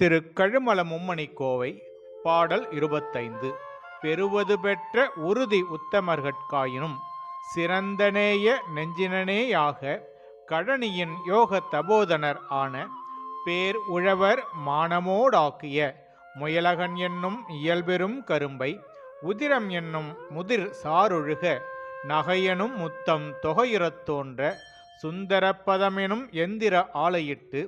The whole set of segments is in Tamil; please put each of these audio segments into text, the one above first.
திரு கழுமல மும்மணி கோவை பாடல் இருபத்தைந்து. பெறுவது பெற்ற உறுதி உத்தமர்கட்காயினும் சிறந்தனேய நெஞ்சினனேயாக கழனியின் யோக தபோதனர் ஆன பேர் உழவர் மானமோடாக்கிய முயலகன் என்னும் இயல்பெரும் கரும்பை உதிரம் என்னும் முதிர் சாரொழுக நகையனும் முத்தம் தொகையுறத் தோன்ற சுந்தரப்பதமெனும் எந்திர ஆலையிட்டு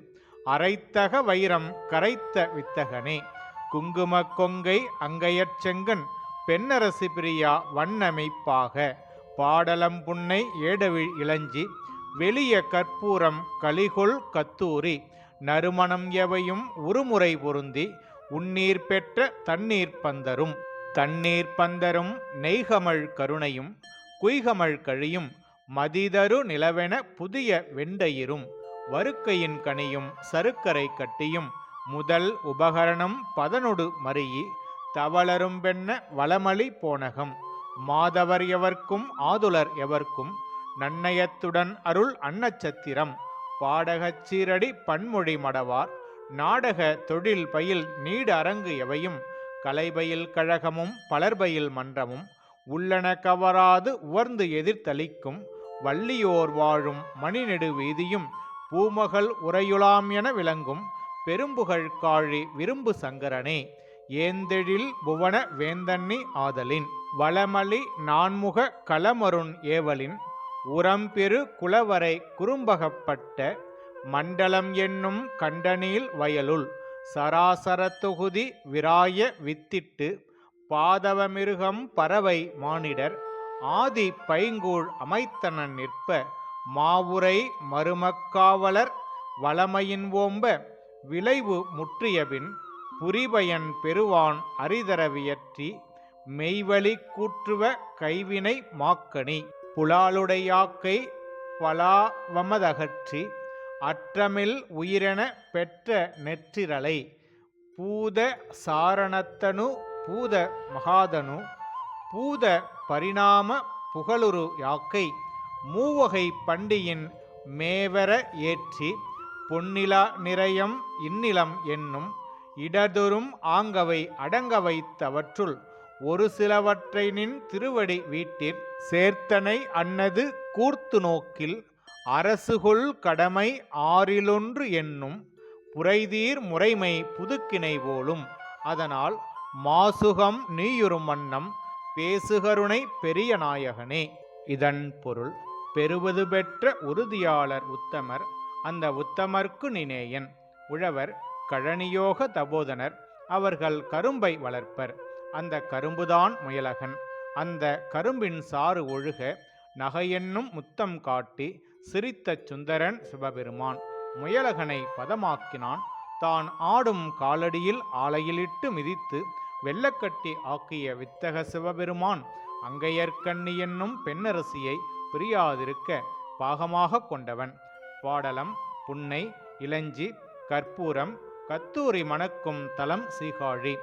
அரைத்தக வைரம் கரைத்த வித்தகனே. குங்கும கொங்கை அங்கையற்செங்கன் பெண்ணரசு பிரியா வண்ணமைப்பாக. பாடலம் புன்னை ஏடவிழ் இளஞ்சி வெளிய கற்பூரம் கலிகொள் கத்தூரி. நறுமணம் எவையும் உருமுறை பொருந்தி உன்னீர் பெற்ற தண்ணீர் பந்தரும். தண்ணீர் பந்தரும் நெய்கமழ் கருணையும் குய்கமழ் கழியும் மதிதரு நிலவென புதிய வெண்டயிரும். வருக்கையின் கனியும் சருக்கரை கட்டியும் முதல் உபகரணம் பதனொடு மறியி தவளரும் பெண்ண வளமளி போனகம். மாதவர் எவர்க்கும் ஆதுலர் எவர்க்கும் நன்னயத்துடன் அருள் அன்னச்சத்திரம். பாடகச் சீரடி பன்மொழி மடவார் நாடக தொழில் பயில் நீடு அரங்கு எவையும் கலைபயில் கழகமும் பலர்பயில் மன்றமும் உள்ளன கவராது உவர்ந்து எதிர்த்தளிக்கும் வள்ளியோர் வாழும் மணிநெடு வீதியும் பூமகள் உரையுளாம் என விளங்கும் பெரும்புகழ் காழி விரும்பு சங்கரனே ஏந்தெழில் புவன வேந்தன்னி ஆதலின் வளமளி நான்முக களமருண் ஏவலின் உரம்பெரு குலவரை குறும்பகப்பட்ட மண்டலம் என்னும் கண்டனியில் வயலுள் சராசர தொகுதி விராய வித்திட்டு பாதவமிருகம் பறவை மானிடர் ஆதி பைங்கூழ் அமைத்தனன் நிற்ப மாவுரை மருமக்காவலர் வளமையின் ஓம்ப விளைவு முற்றியபின் புரிபயன் பெறுவான் அரிதரவியற்றி மெய்வழி கூற்றுவ கைவினை மாக்கணி. புலாலுடையாக்கை பலாவமதகற்றி அற்றமில் உயிரென பெற்ற நெற்றிரலை. பூத சாரணத்தனு பூத மகாதனு பூத பரிணாம புகழுரு யாக்கை. மூவகை பண்டியின் மேவர ஏற்றி பொன்னிலா நிறையம் இன்னிலம் என்னும் இடதொரும் ஆங்கவை அடங்க வைத்தவற்றுள் ஒரு சிலவற்றை நின் திருவடி வீட்டிற் சேர்த்தனை அன்னது கூர்த்து நோக்கில் அரசுகொள் கடமை ஆறிலொன்று என்னும் புரைதீர் முறைமை புதுக்கினை போலும். அதனால் மாசுகம் நீயுறும் வண்ணம் பேசுகருணை பெரிய நாயகனே. இதன் பொருள் பெறுவது பெற்ற உறுதியாளர் உத்தமர் அந்த உத்தமர்க்கு நினேயன். உழவர் கழனியோக தபோதனர் அவர்கள் கரும்பை வளர்ப்பர். அந்த கரும்புதான் முயலகன். அந்த கரும்பின் சாறு ஒழுக நகையென்னும் முத்தம் காட்டி சிரித்த சுந்தரன் சிவபெருமான். முயலகனை பதமாக்கினான். தான் ஆடும் காலடியில் ஆலையிலிட்டு மிதித்து வெள்ளக்கட்டி ஆக்கிய வித்தக சிவபெருமான் அங்கையர்கண்ணி என்னும் பெண்ணரசியை பிரியாதிருக்க பாகமாக கொண்டவன். பாடலம் புன்னை இளஞ்சி கற்பூரம் கத்தூரி மணக்கும் தலம் சீகாழி.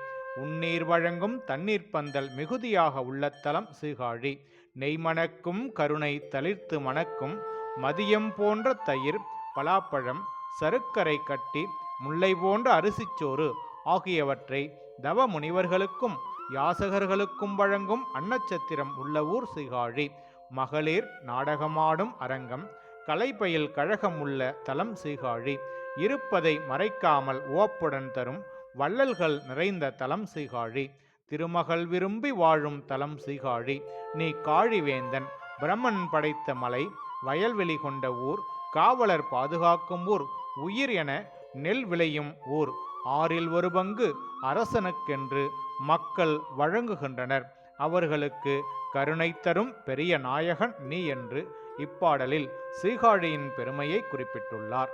உன்னீர் வழங்கும் தண்ணீர் பந்தல் மிகுதியாக உள்ள தலம் சீகாழி. நெய்மணக்கும் கருணை தளிர்த்து மணக்கும் மதியம் போன்ற தயிர் பலாப்பழம் சருக்கரை கட்டி முல்லை போன்ற அரிசிச்சோறு ஆகியவற்றை தவ முனிவர்களுக்கும் யாசகர்களுக்கும் வழங்கும் அன்னச்சத்திரம் உள்ள ஊர் சிகாழி. மகளிர் நாடகமாடும் அரங்கம் கலைப்பயில் கழகம் உள்ள தலம் சீகாழி இருப்பதை மறைக்காமல் ஓப்புடன் தரும் வள்ளல்கள் நிறைந்த தலம் சீகாழி திருமகள் விரும்பி வாழும் தலம் சீகாழி நீ காழிவேந்தன் பிரம்மன் படைத்த மலை வயல்வெளி கொண்ட ஊர் காவலர் பாதுகாக்கும் ஊர் உயிர் என நெல் விளையும் ஊர் ஆறில் ஒரு பங்கு அரசனுக்கென்று மக்கள் வழங்குகின்றனர். அவர்களுக்கு கருணை தரும் பெரிய நாயகன் நீ என்று இப்பாடலில் சீகாழியின் பெருமையை குறிப்பிட்டுள்ளார்.